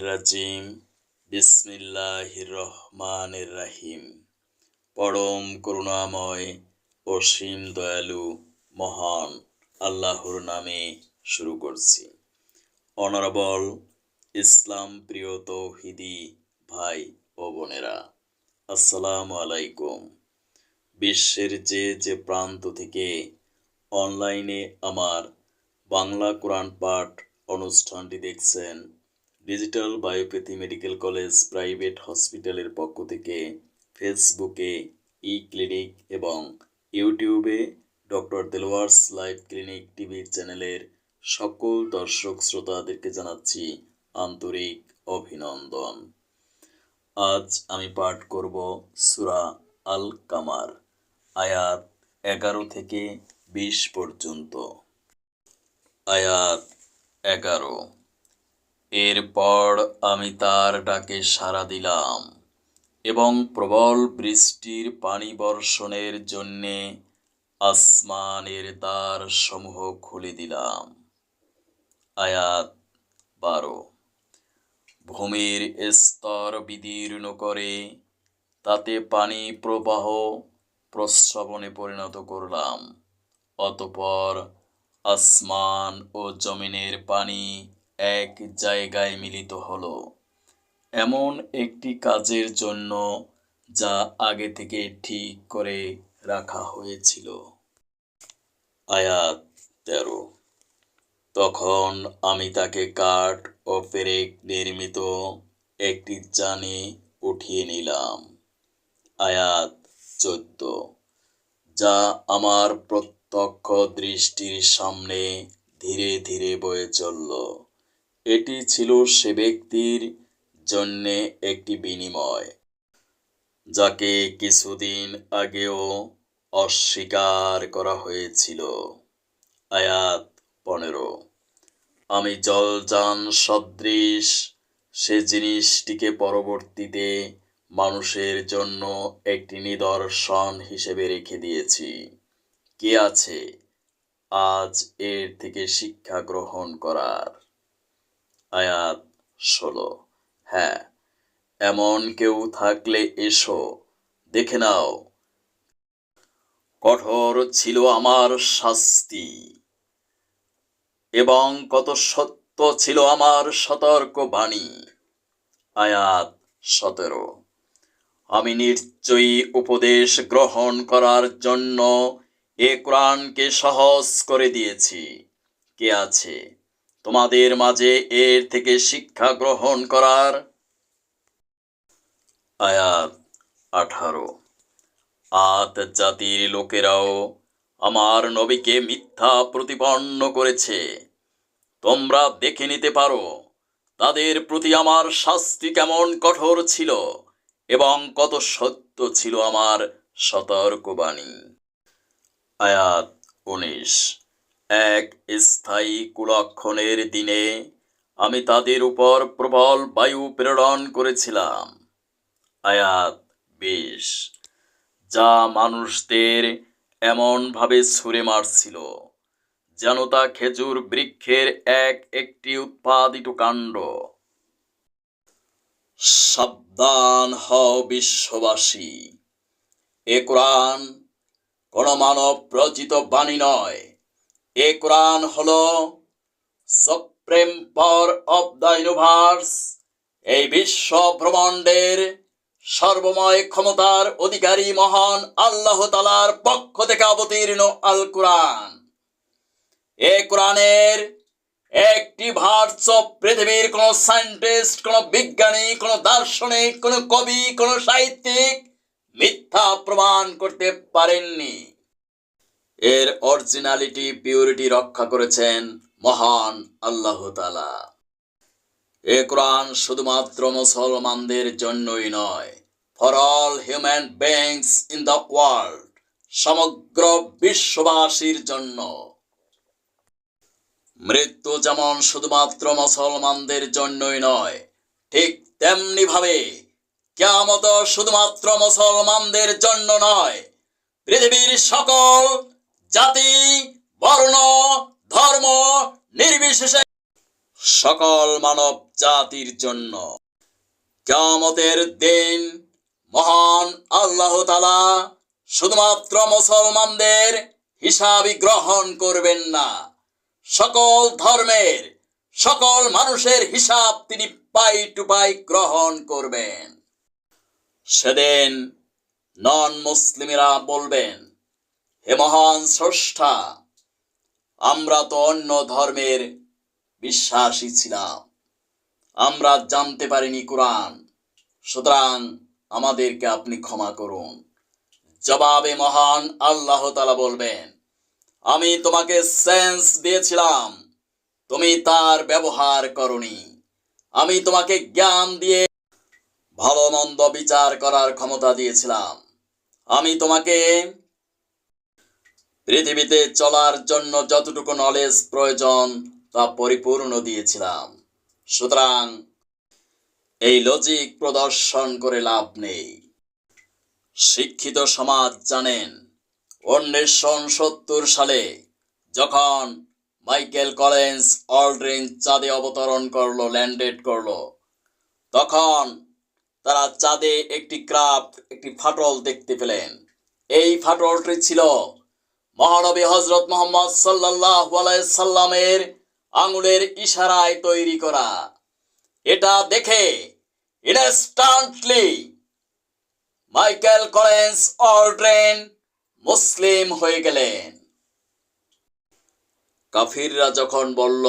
রাজিম। বিসমিল্লাহির রহমানের রাহিম। পরম করুণাময় অসীম দয়ালু মহান আল্লাহর নামে শুরু করছি। অনারবল ইসলাম প্রিয় তৌহিদি ভাই ও বোনেরা, আসসালামু আলাইকুম। বিশ্বের যে যে প্রান্ত থেকে অনলাইনে আমার বাংলা কোরআন পাঠ অনুষ্ঠানটি দেখছেন digital biopathy medical college private হসপিটালের পক্ষ থেকে ফেসবুকে, ই ক্লিনিক এবং ইউটিউবে doctor Delwar's live clinic TV চ্যানেলের সকল দর্শক শ্রোতাদেরকে জানাচ্ছি আন্তরিক অভিনন্দন। আজ আমি পাঠ করব সুরা আল কামার আয়াত এগারো থেকে বিশ পর্যন্ত। আয়াত এগারো। এরপর আমি তার ডাকে সাড়া দিলাম এবং প্রবল বৃষ্টির পানি বর্ষণের জন্যে আসমানের দ্বার সমূহ খুলে দিলাম। আয়াত বারো। ভূমির স্তর বিদীর্ণ করে তাতে পানি প্রবাহ প্রস্রবণে পরিণত করলাম। অতপর আসমান ও জমিনের পানি এক জায়গায় মিলিত হলো। এমন একটি কাজের জন্য যা আগে থেকে ঠিক করে রাখা হয়েছিল। আয়াত তেরো। তখন আমি তাকে কাঠ ও পেরেক নির্মিত একটি জানে উঠিয়ে নিলাম। আয়াত চোদ্দ। যা আমার প্রত্যক্ষ দৃষ্টির সামনে ধীরে ধীরে বয়ে চলল। এটি ছিল সে ব্যক্তির জন্যে একটি বিনিময়, যাকে কিছুদিন আগেও অস্বীকার করা হয়েছিল। আয়াত পনেরো, আমি জলযান সদৃশ, সে জিনিসটিকে পরবর্তীতে মানুষের জন্য একটি নিদর্শন হিসেবে রেখে দিয়েছি। কে আছে? আজ এর থেকে শিক্ষা গ্রহণ করার। আয়াত ষোলো। হ্যাঁ এমন কেউ থাকলে এসো, দেখে নাও। কঠোর ছিল আমার শাস্তি এবং কত সত্য ছিল আমার সতর্ক বাণী আয়াত সতেরো। আমি নিশ্চয়ই উপদেশ গ্রহণ করার জন্য এ কোরআনকে সহজ করে দিয়েছি। কে আছে? তোমাদের মাঝে এর থেকে শিক্ষা গ্রহণ করার আয়াত আঠারো। আত জাতির লোকেরাও আমার নবীকে মিথ্যা প্রতিপন্ন করেছে। তোমরা দেখে নিতে পারো, তাদের প্রতি আমার শাস্তি কেমন কঠোর ছিল এবং কত সত্য ছিল আমার সতর্কবাণী। আয়াত উনিশ। এক স্থায়ী কুলক্ষণের দিনে আমি তাদের উপর প্রবল বায়ু প্রেরণ করেছিলাম। আয়াত বিশ। যা মানুষদের এমনভাবে ছুঁড়ে মারছিল, যেন তা খেজুর বৃক্ষের এক একটি উৎপাদিত কাণ্ড। সাবধান হও বিশ্ববাসী। এ কোরআন কোন মানব রচিত বাণী নয়। এ কোরআন হল supreme power of the universe এই বিশ্ব ব্রহ্মাণ্ডের সর্বময় ক্ষমতার অধিকারী মহান আল্লাহ তালার পক্ষ থেকে অবতীর্ণ আল কোরআন এ কোরআনের একটি ভার্স পৃথিবীর কোন সায়েন্টিস্ট কোন বিজ্ঞানী, কোন দার্শনিক, কোন কবি, কোন সাহিত্যিক মিথ্যা প্রমাণ করতে পারেননি। এর অরিজিনালিটি পিউরিটি রক্ষা করেছেন মহান আল্লাহ তালা এ কোরআন শুধুমাত্র মুসলমানদের জন্যই নয় for all human beings in the world সমগ্র বিশ্ববাসীর জন্য। মৃত্যু যেমন শুধুমাত্র মুসলমানদের জন্যই নয়, ঠিক তেমনি ভাবে কেয়ামত শুধুমাত্র মুসলমানদের জন্য নয়, পৃথিবীর সকল জাতি, বর্ণ, ধর্ম নির্বিশেষে সকল মানব জাতির জন্য। কেয়ামতের দিন মহান আল্লাহ তালা শুধুমাত্র মুসলমানদের হিসাবই গ্রহণ করবেন না, সকল ধর্মের, সকল মানুষের হিসাব তিনি পাই টু পাই গ্রহণ করবেন। সেদিন নন মুসলিমেরা বলবেন, হে মহান স্রষ্টা, আমরা তো অন্য ধর্মের বিশ্বাসী ছিলাম। আমরা জানতে পারিনি কোরআন। সুতরাং আমাদেরকে আপনি ক্ষমা করুন। জবাবে মহান আল্লাহ তালা বলবেন, আমি তোমাকে সেন্স দিয়েছিলাম। তুমি তার ব্যবহার করনি। আমি তোমাকে জ্ঞান দিয়ে ভালো মন্দ বিচার করার ক্ষমতা দিয়েছিলাম। আমি তোমাকে পৃথিবীতে চলার জন্য যতটুকু নলেজ প্রয়োজন তা পরিপূর্ণ দিয়েছিলাম। সুতরাং এই লজিক প্রদর্শন করে লাভ নেই। শিক্ষিত সমাজ জানেন, উনিশশো সত্তর সালে যখন মাইকেল কলেন্স অল্ড্রিন চাঁদে অবতরণ করল, ল্যান্ডেড করল, তখন তারা চাঁদে একটি ক্রাফট, একটি ফাটল দেখতে পেলেন। এই ফাটলটি ছিল মহানবী হজরত মোহাম্মদ সাল্লাহ সাল্লামের আঙুলের ইশারায় তৈরি করা। এটা দেখে ইনস্ট্যান্টলি মাইকেল কলেন্স অল্ড্রেন মুসলিম হয়ে গেলেন। কাফিররা যখন বলল,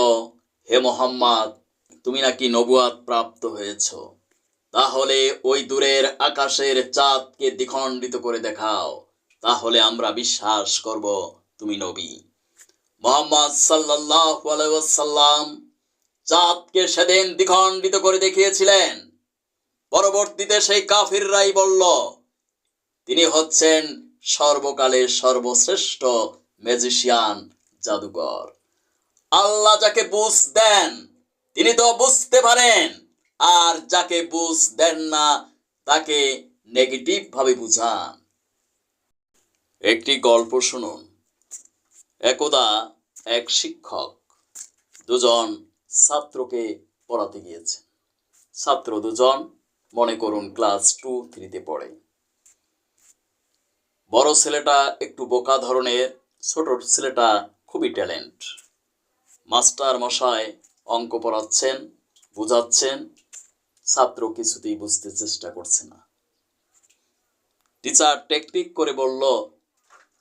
হে মোহাম্মদ, তুমি নাকি নবুয়াত প্রাপ্ত হয়েছ? তাহলে ওই দূরের আকাশের চাঁদকে দ্বিখণ্ডিত করে দেখাও। তাহলে আমরা বিশ্বাস করব তুমি নবী। মোহাম্মদ আলাইহি চাঁদকে সেদিন দ্বিখণ্ডিত করে দেখিয়েছিলেন। পরবর্তীতে সেই কাফিররাই বলল, তিনি হচ্ছেন সর্বকালের সর্বশ্রেষ্ঠ ম্যাজিশিয়ান জাদুকর। আল্লাহ যাকে বুঝ দেন, তিনি তো বুঝতে পারেন। আর যাকে বুঝ দেন না, তাকে নেগেটিভ ভাবে বুঝান। একটি গল্প শুনুন। একদা এক শিক্ষক দুজন ছাত্রকে পড়াতে গিয়েছে। ছাত্র দুজন, মনে করুন ক্লাস টু থ্রিতে পড়ে। বড় ছেলেটা একটু বোকা ধরনের, ছোট ছেলেটা খুবই ট্যালেন্ট। মাস্টার মশাই অঙ্ক পড়াচ্ছেন, বুঝাচ্ছেন ছাত্র কিছুতেই বুঝতে চেষ্টা করছে না। টিচার টেকনিক করে বলল,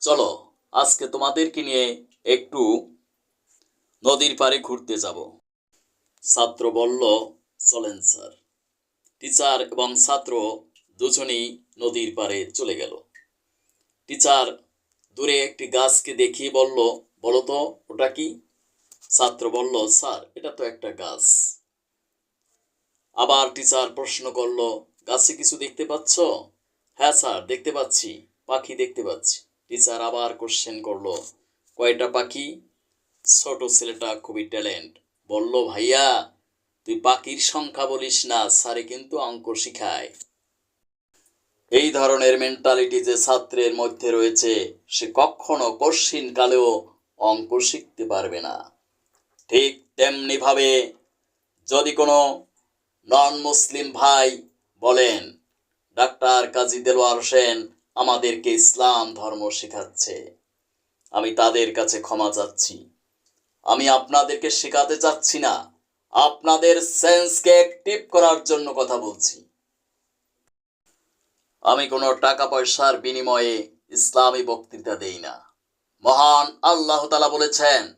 চলো, আজকে তোমাদেরকে নিয়ে একটু নদীর পাড়ে ঘুরতে যাব। ছাত্র বলল, চলেন স্যার। টিচার এবং ছাত্র দুজনেই নদীর পাড়ে চলে গেল। টিচার দূরে একটি গাছকে দেখিয়ে বলল, বলো তো, ওটা কি? ছাত্র বলল, স্যার, এটা তো একটা গাছ। আবার টিচার প্রশ্ন করল, গাছে কিছু দেখতে পাচ্ছ? হ্যাঁ স্যার, দেখতে পাচ্ছি, পাখি দেখতে পাচ্ছি। টিচার আবার কোশ্চেন করল, কয়টা পাখি? ছোট ছেলেটা খুবই ট্যালেন্ট। বলল, ভাইয়া, তুই পাখির সংখ্যা বলিস না, স্যারে কিন্তু অঙ্ক শিখায়। এই ধরনের মেন্টালিটি যে ছাত্রের মধ্যে রয়েছে, সে কখনো কশিন কালেও অঙ্ক শিখতে পারবে না। ঠিক তেমনি ভাবে যদি কোনো নন মুসলিম ভাই বলেন, ডাক্তার কাজী দেলোয়ার হোসেন আমাদেরকে ইসলাম ধর্ম শেখাচ্ছে। আমি তাদের কাছে ক্ষমা চাচ্ছি। আমি আপনাদেরকে শেখাতে চাচ্ছি না। আপনাদের সেন্সকে অ্যাক্টিভ করার জন্য কথা বলছি। আমি কোনো টাকা পয়সার বিনিময়ে ইসলামী বক্তৃতা দেই না। মহান আল্লাহ তালা বলেছেন,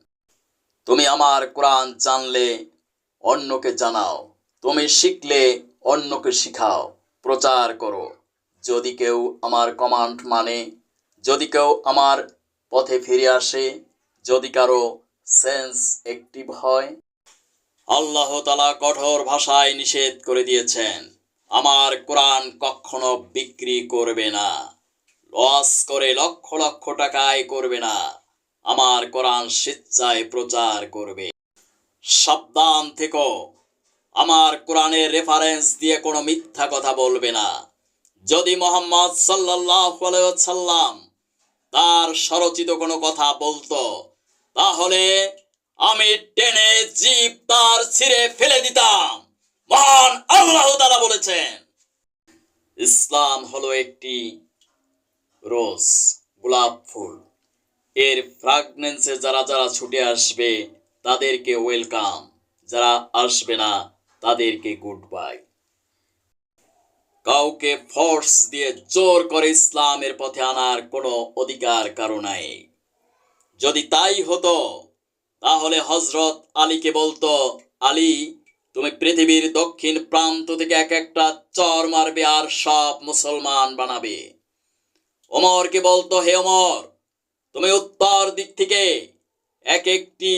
তুমি আমার কোরআন জানলে অন্যকে জানাও। তুমি শিখলে অন্যকে শিখাও। প্রচার করো। যদি কেউ আমার কমান্ড মানে যদি কেউ আমার পথে ফিরে আসে, যদি কারও সেন্স অ্যাক্টিভ হয়, আল্লাহ তালা কঠোর ভাষায় নিষেধ করে দিয়েছেন, আমার কোরআন কখনো বিক্রি করবে না লস করে লক্ষ লক্ষ টাকায় করবে না, আমার কোরআন স্বেচ্ছায় প্রচার করবে। সাবধান থেকো। আমার কোরআনের রেফারেন্স দিয়ে কোনো মিথ্যা কথা বলবে না। যদি মোহাম্মদ সাল্লাহ সাল্লাম তার স্বরচিত কোনো কথা বলতো, তাহলে আমি টেনে জীব তার ছিঁড়ে ফেলে দিতাম। মহান আল্লাহ তাআলা বলেছেন, ইসলাম হলো একটি রোজ গোলাপ ফুল। এর ফ্রাগনেন্সে যারা যারা ছুটে আসবে, তাদেরকে ওয়েলকাম যারা আসবে না তাদেরকে গুড বাই কাউকে ফোর্স দিয়ে জোর করে ইসলামের পথে আনার কোনো অধিকার কারও নাই। যদি তাই হতো, তাহলে হজরত আলীকে বলতো, আলী, তুমি পৃথিবীর দক্ষিণ প্রান্ত থেকে এক একটা চর মারবে আর সব মুসলমান বানাবে। ওমরকে বলতো, হে ওমর, তুমি উত্তর দিক থেকে এক একটি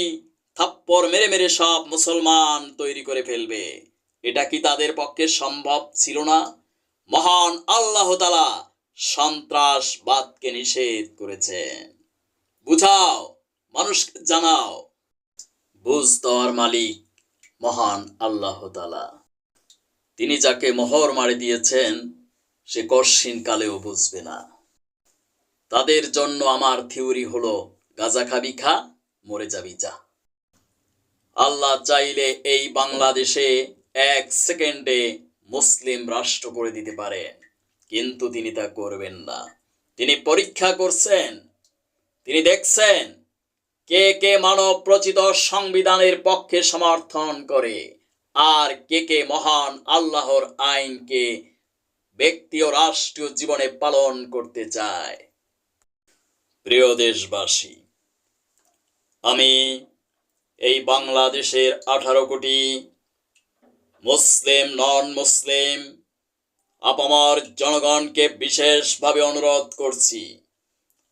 থাপ্পড় মেরে মেরে সব মুসলমান তৈরি করে ফেলবে। এটা কি তাদের পক্ষে সম্ভব ছিল না? মহান আল্লাহ তালা সন্ত্রাসবাদকে নিষেধ করেছেন। বুঝাও, মানুষকে জানাও। বুঝ দেওয়ার মালিক, মহান আল্লাহ তালা তিনি যাকে মোহর মারি দিয়েছেন, সে কশিন কালেও বুঝবে না। তাদের জন্য আমার থিওরি হলো, গাজা খাবি খা, মরে যাবি যা। আল্লাহ চাইলে এই বাংলাদেশে এক সেকেন্ডে মুসলিম রাষ্ট্র করে দিতে পারেন। কিন্তু তিনি তা করবেন না। তিনি পরীক্ষা করছেন। তিনি দেখছেন কে কে মানব প্রচিত সংবিধানের পক্ষে সমর্থন করে আর কে কে মহান আল্লাহর আইনকে ব্যক্তি ও রাষ্ট্রীয় জীবনে পালন করতে চায়। প্রিয় দেশবাসী, আমি এই বাংলাদেশের আঠারো কোটি মুসলিম নন মুসলিম আপামার জনগণকে বিশেষভাবে অনুরোধ করছি,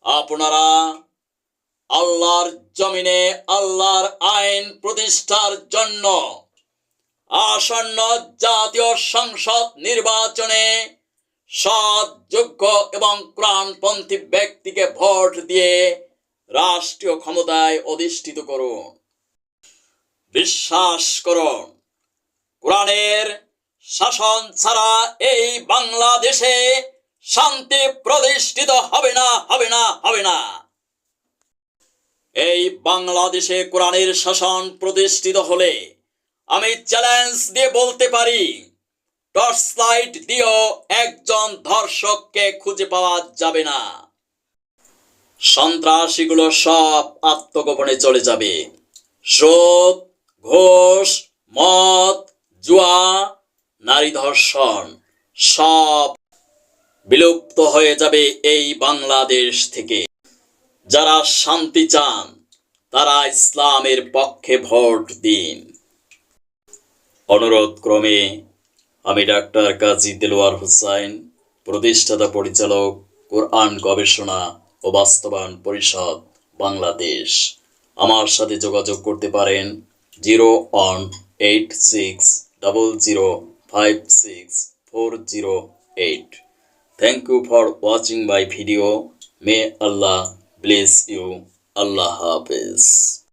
আপনারা আল্লাহর জমিনে আল্লাহর আইন প্রতিষ্ঠার জন্য আসন্ন জাতীয় সংসদ নির্বাচনে সৎ যোগ্য এবং প্রাণপন্থী ব্যক্তিকে ভোট দিয়ে রাষ্ট্রীয় ক্ষমতায় অধিষ্ঠিত করুন। বিশ্বাস করুন, কোরআনের শাসন ছাড়া এই বাংলাদেশে শান্তি প্রতিষ্ঠিত হবে না হবে না হবে না। এই বাংলাদেশে কোরআনের শাসন প্রতিষ্ঠিত হলে আমি চ্যালেঞ্জ দিয়ে বলতে পারি টর্চ লাইট দিয়েও একজন ধর্ষককে খুঁজে পাওয়া যাবে না। সন্ত্রাসীগুলো সব আত্মগোপনে চলে যাবে। সুদ ঘোষ, মদ, জুয়া, নারী ধর্ষণ, সব বিলুপ্ত হয়ে যাবে এই বাংলাদেশ থেকে। যারা শান্তি চান, তারা ইসলামের পক্ষে ভোট দিন। অনুরোধ ক্রমে আমি ডাক্তার কাজী দেলোয়ার হুসাইন, প্রতিষ্ঠাতা পরিচালক, কোরআন গবেষণা ও বাস্তবায়ন পরিষদ, বাংলাদেশ। আমার সাথে যোগাযোগ করতে পারেন zero one eight six double zero five six four zero eight thank you for watching my video may Allah bless you আল্লাহ হাফেজ